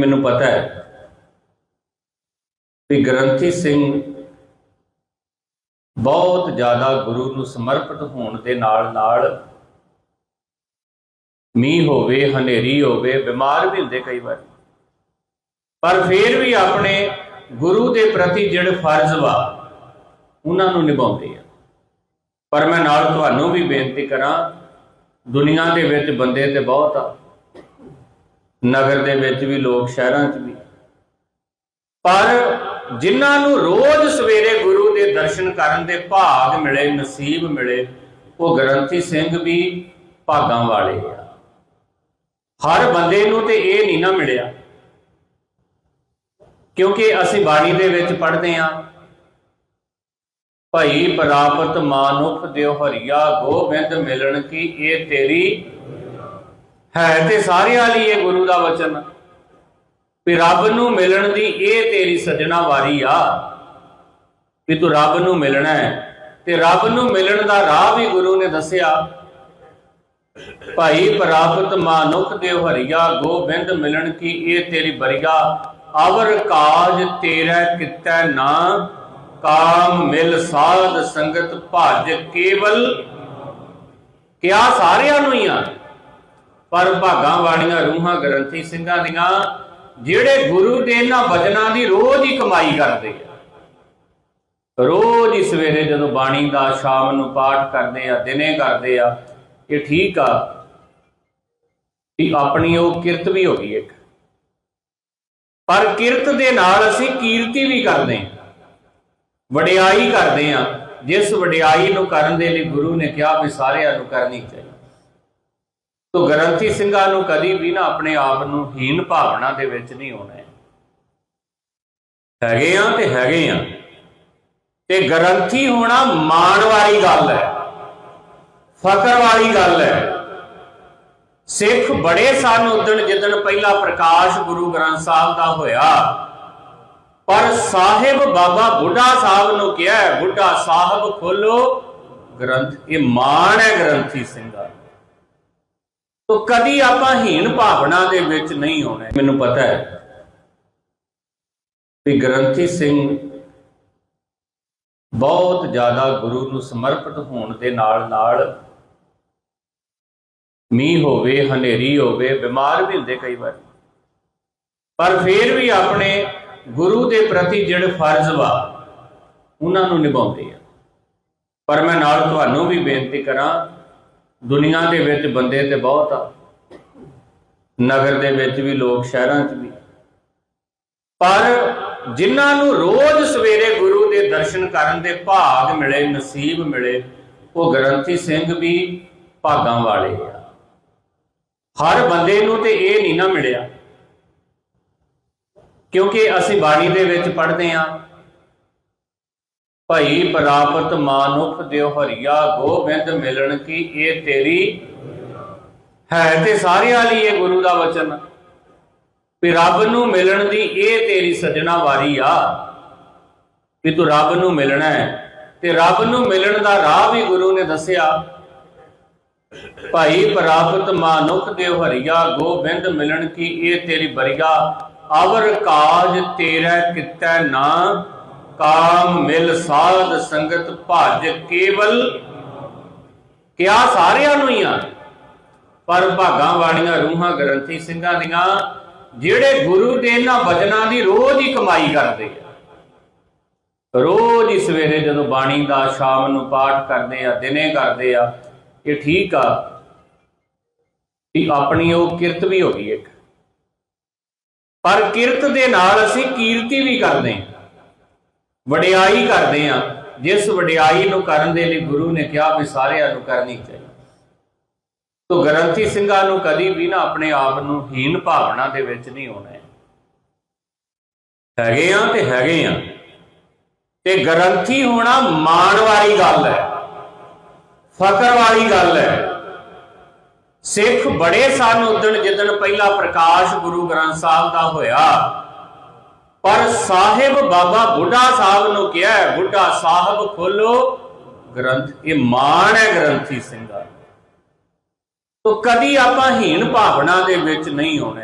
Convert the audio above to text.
ਮੈਨੂੰ ਪਤਾ ਹੈ ਕਿ ਗ੍ਰੰਥੀ ਸਿੰਘ ਬਹੁਤ ਜ਼ਿਆਦਾ ਗੁਰੂ ਨੂੰ ਸਮਰਪਿਤ ਹੋਣ ਦੇ ਨਾਲ ਨਾਲ ਮੀਂਹ ਹੋਵੇ, ਹਨੇਰੀ ਹੋਵੇ, ਬਿਮਾਰ ਵੀ ਹੁੰਦੇ ਕਈ ਵਾਰ। ਪਰ ਫਿਰ ਵੀ ਆਪਣੇ ਗੁਰੂ ਦੇ ਪ੍ਰਤੀ ਜਿਹੜੇ ਫਰਜ਼ ਵਾ, ਉਹਨਾਂ ਨੂੰ ਨਿਭਾਉਂਦੇ ਆ। ਪਰ ਮੈਂ ਨਾਲ ਤੁਹਾਨੂੰ ਵੀ ਬੇਨਤੀ ਕਰਾਂ, ਦੁਨੀਆ ਦੇ ਵਿੱਚ ਬੰਦੇ ਤੇ ਬਹੁਤ ਆ। ਨਗਰ ਦੇ ਵਿੱਚ ਵੀ, ਲੋਕ ਸ਼ਹਿਰਾਂ 'ਚ ਵੀ। ਪਰ ਜਿਨ੍ਹਾਂ ਨੂੰ ਰੋਜ਼ ਸਵੇਰੇ ਗੁਰੂ ਦੇ ਦਰਸ਼ਨ ਕਰਨ ਦੇ ਭਾਗ ਮਿਲੇ, ਨਸੀਬ ਮਿਲੇ, ਉਹ ਗ੍ਰੰਥੀ ਸਿੰਘ ਵੀ ਭਾਗਾਂ ਵਾਲੇ ਆ। ਹਰ ਬੰਦੇ ਨੂੰ ਤੇ ਇਹ ਨਹੀਂ ਨਾ ਮਿਲਿਆ, ਕਿਉਂਕਿ ਅਸੀਂ ਬਾਣੀ ਦੇ ਵਿੱਚ ਪੜ੍ਹਦੇ ਆ ਭਈ ਪ੍ਰਾਪਤ ਮਾਨੁਖ ਦਿਓ ਹਰੀਆ, ਗੋਬਿੰਦ ਮਿਲਣ ਕੀ ਇਹ ਤੇਰੀ ਹੈ ਤੇ ਸਾਰਿਆਂ ਲਈ ਇਹ ਗੁਰੂ ਦਾ ਵਚਨ। ਵੀ ਰੱਬ ਨੂੰ ਮਿਲਣ ਦੀ ਇਹ ਤੇਰੀ ਸਜਣਾ ਵਾਰੀ ਆ ਵੀ ਤੂੰ ਰੱਬ ਨੂੰ ਮਿਲਣਾ ਹੈ। ਤੇ ਰੱਬ ਨੂੰ ਮਿਲਣ ਦਾ ਰਾਹ ਵੀ ਗੁਰੂ ਨੇ ਦੱਸਿਆ। ਭਾਈ ਪ੍ਰਾਪਤ ਮਾਨੁਖ ਦੇਵ ਹਰੀਆ, ਗੋਬਿੰਦ ਮਿਲਣ ਕੀ ਇਹ ਤੇਰੀ ਬਰੀਆ ਅਵਰ ਕਾਜ ਤੇਰਾ ਕਿਤੈ ਨਾ, ਕਾਮ ਮਿਲ ਸਾਧ ਸੰਗਤ ਭਜ ਕੇਵਲ। ਕਿਆ ਸਾਰਿਆਂ ਨੂੰ ਹੀ ਆ? ਪਰ ਭਾਗਾਂ ਵਾਲੀਆਂ ਰੂਹਾਂ ਗ੍ਰੰਥੀ ਸਿੰਘਾਂ ਦੀਆਂ, ਜਿਹੜੇ ਗੁਰੂ ਦੇ ਇਹਨਾਂ ਵਚਨਾਂ ਦੀ ਰੋਜ਼ ਹੀ ਕਮਾਈ ਕਰਦੇ ਆ। ਰੋਜ਼ ਹੀ ਸਵੇਰੇ ਜਦੋਂ ਬਾਣੀ ਦਾ ਸ਼ਾਮ ਨੂੰ ਪਾਠ ਕਰਦੇ ਆ, ਦਿਨੇ ਕਰਦੇ ਆ, ਇਹ ਠੀਕ ਆ ਕਿ ਆਪਣੀ ਉਹ ਕਿਰਤ ਵੀ ਹੋ ਗਈ ਇੱਕ। ਪਰ ਕਿਰਤ ਦੇ ਨਾਲ ਅਸੀਂ ਕੀਰਤੀ ਵੀ ਕਰਦੇ ਹਾਂ ਵਡਿਆਈ ਕਰਦੇ ਆ। ਜਿਸ ਵਡਿਆਈ ਨੂੰ ਕਰਨ ਦੇ ਲਈ ਗੁਰੂ ਨੇ ਕਿਹਾ ਵੀ ਸਾਰਿਆਂ ਨੂੰ ਕਰਨੀ ਚਾਹੀਦੀ। ਤੋ ਗ੍ਰੰਥੀ ਸਿੰਘਾਂ ਨੂੰ ਕਦੀ ਵੀ ਨਾ ਆਪਣੇ ਆਪ ਨੂੰ ਹੀਨ ਭਾਵਨਾ ਦੇ ਵਿੱਚ ਨਹੀਂ ਆਉਣਾ ਹੈਗੇ ਆ ਤੇ ਹੈਗੇ ਆ ਤੇ ਗ੍ਰੰਥੀ ਹੋਣਾ ਮਾਣ ਵਾਲੀ ਗੱਲ ਹੈ ਫਕਰ ਵਾਲੀ ਗੱਲ ਹੈ। ਸਿੱਖ ਬੜੇ ਸਨ ਉਦਣ ਜਿੱਦਣ ਪਹਿਲਾ ਪ੍ਰਕਾਸ਼ ਗੁਰੂ ਗ੍ਰੰਥ ਸਾਹਿਬ ਦਾ ਹੋਇਆ। ਪਰ ਸਾਹਿਬ ਬਾਬਾ ਬੁੱਢਾ ਸਾਹਿਬ ਨੂੰ ਕਿਹਾ, ਬੁੱਢਾ ਸਾਹਿਬ ਖੋਲੋ, ਗ੍ਰੰਥ ਇਹ ਮਾਣ ਹੈ ਗ੍ਰੰਥੀ ਸਿੰਘਾਂ ਦਾ ਤੋ ਕਦੀ ਆਪਾਂ ਹੀਣ ਭਾਵਨਾ ਦੇ ਵਿੱਚ ਨਹੀਂ ਹੋਣਾ ਮੈਨੂੰ ਪਤਾ ਹੈ ਵੀ ਗ੍ਰੰਥੀ ਸਿੰਘ ਬਹੁਤ ਜ਼ਿਆਦਾ ਗੁਰੂ ਨੂੰ ਸਮਰਪਿਤ ਹੋਣ ਦੇ ਨਾਲ ਨਾਲ ਮੀਂਹ ਹੋਵੇ, ਹਨੇਰੀ ਹੋਵੇ, ਬਿਮਾਰ ਵੀ ਹੁੰਦੇ ਕਈ ਵਾਰ। ਪਰ ਫਿਰ ਵੀ ਆਪਣੇ ਗੁਰੂ ਦੇ ਪ੍ਰਤੀ ਜਿਹੜੇ ਫਰਜ਼ ਵਾ, ਉਹਨਾਂ ਨੂੰ ਨਿਭਾਉਂਦੇ ਆ। ਪਰ ਮੈਂ ਨਾਲ ਤੁਹਾਨੂੰ ਵੀ ਬੇਨਤੀ ਕਰਾਂ ਦੁਨੀਆ ਦੇ ਵਿੱਚ ਬੰਦੇ ਤੇ ਬਹੁਤ ਆ। ਨਗਰ ਦੇ ਵਿੱਚ ਵੀ ਲੋਕ, ਸ਼ਹਿਰਾਂ 'ਚ ਵੀ। ਪਰ ਜਿਨ੍ਹਾਂ ਨੂੰ ਰੋਜ਼ ਸਵੇਰੇ ਗੁਰੂ ਦੇ ਦਰਸ਼ਨ ਕਰਨ ਦੇ ਭਾਗ ਮਿਲੇ, ਨਸੀਬ ਮਿਲੇ, ਉਹ ਗ੍ਰੰਥੀ ਸਿੰਘ ਵੀ ਭਾਗਾਂ ਵਾਲੇ ਆ। ਹਰ ਬੰਦੇ ਨੂੰ ਤੇ ਇਹ ਨਹੀਂ ਨਾ ਮਿਲਿਆ। ਕਿਉਂਕਿ ਅਸੀਂ ਬਾਣੀ ਦੇ ਵਿੱਚ ਪੜ੍ਹਦੇ ਆ ਭਈ ਪ੍ਰਾਪਤ ਮਾਨੁਖ ਦਿਓ ਹਰੀਆ, ਗੋਬਿੰਦ ਮਿਲਣ ਕੀ ਇਹ ਤੇਰੀ ਹੈ ਤੇ ਸਾਰਿਆਂ ਲਈ ਇਹ ਗੁਰੂ ਦਾ ਵਚਨ। ਵੀ ਰੱਬ ਨੂੰ ਮਿਲਣ ਦੀ ਇਹ ਤੇਰੀ ਸਜਣਾ ਵਾਰੀ ਆ। ਕਿ ਤੂੰ ਰੱਬ ਨੂੰ ਮਿਲਣਾ ਹੈ ਤੇ ਰੱਬ ਨੂੰ ਮਿਲਣ ਦਾ ਰਾਹ ਵੀ ਗੁਰੂ ਨੇ ਦੱਸਿਆ। ਭਾਈ ਪ੍ਰਾਪਤ ਮਾਨੁਖ ਦੇਵ ਹਰੀਆ, ਗੋਬਿੰਦ ਮਿਲਣ ਕੀ ਇਹ ਤੇਰੀ ਬਰੀਆ ਅਵਰ ਕਾਜ ਤੇਰਾ ਕਿਤੈ ਨਾ ਕਾਮ ਮਿਲ ਸਾਧ ਸੰਗਤ ਭਜ ਕੇਵਲ। ਕਿਆ ਸਾਰਿਆਂ ਨੂੰ ਹੀ ਆ। ਪਰ ਭਾਗਾਂ ਵਾਲੀਆਂ ਰੂਹਾਂ ਗ੍ਰੰਥੀ ਸਿੰਘਾਂ ਦੀਆਂ, ਜਿਹੜੇ ਗੁਰੂ ਦੇ ਇਹਨਾਂ ਵਚਨਾਂ ਦੀ ਰੋਜ਼ ਹੀ ਕਮਾਈ ਕਰਦੇ ਆ। ਰੋਜ਼ ਹੀ ਸਵੇਰੇ ਜਦੋਂ ਬਾਣੀ ਦਾ, ਸ਼ਾਮ ਨੂੰ ਪਾਠ ਕਰਦੇ ਆ, ਦਿਨੇ ਕਰਦੇ ਆ, ਇਹ ਠੀਕ ਆ ਕਿ ਆਪਣੀ ਉਹ ਕਿਰਤ ਵੀ ਹੋ ਗਈ ਇੱਕ। ਪਰ ਕਿਰਤ ਦੇ ਨਾਲ ਅਸੀਂ ਕੀਰਤੀ ਵੀ ਕਰਦੇ ਹਾਂ ਵਡਿਆਈ ਕਰਦੇ ਆ ਜਿਸ ਵਡਿਆਈ ਨੂੰ ਕਰਨ ਦੇ ਲਈ ਗੁਰੂ ਨੇ ਕਿਹਾ ਵੀ ਸਾਰਿਆਂ ਨੂੰ ਕਰਨੀ ਚਾਹੀਦੀ। ਤੋ ਗ੍ਰੰਥੀ ਸਿੰਘਾਂ ਨੂੰ ਕਦੀ ਵੀ ਨਾ ਆਪਣੇ ਆਪ ਨੂੰ ਹੀਨ ਭਾਵਨਾ ਦੇ ਵਿੱਚ ਨਹੀਂ ਹੋਣਾ ਹੈਗੇ ਆ ਤੇ ਹੈਗੇ ਆ ਤੇ ਗ੍ਰੰਥੀ ਹੋਣਾ ਮਾਣ ਵਾਲੀ ਗੱਲ ਹੈ। ਫਕਰ ਵਾਲੀ ਗੱਲ ਹੈ। ਸਿੱਖ ਬੜੇ ਸਨ ਉਦਣ ਜਿੱਦਣ ਪਹਿਲਾ ਪ੍ਰਕਾਸ਼ ਗੁਰੂ ਗ੍ਰੰਥ ਸਾਹਿਬ ਦਾ ਹੋਇਆ। ਪਰ ਸਾਹਿਬ ਬਾਬਾ ਬੁੱਢਾ ਸਾਹਿਬ ਨੂੰ ਕਿਹਾ ਬੁੱਢਾ ਸਾਹਿਬ ਖੋਲੋ ਗ੍ਰੰਥ ਇਹ ਮਾਣ ਹੈ ਗ੍ਰੰਥੀ ਸਿੰਘਾਂ ਦਾ। ਕਦੀ ਆਪਾਂ ਹੀਣ ਭਾਵਨਾ ਦੇ ਵਿੱਚ ਨਹੀਂ ਆਉਣਾ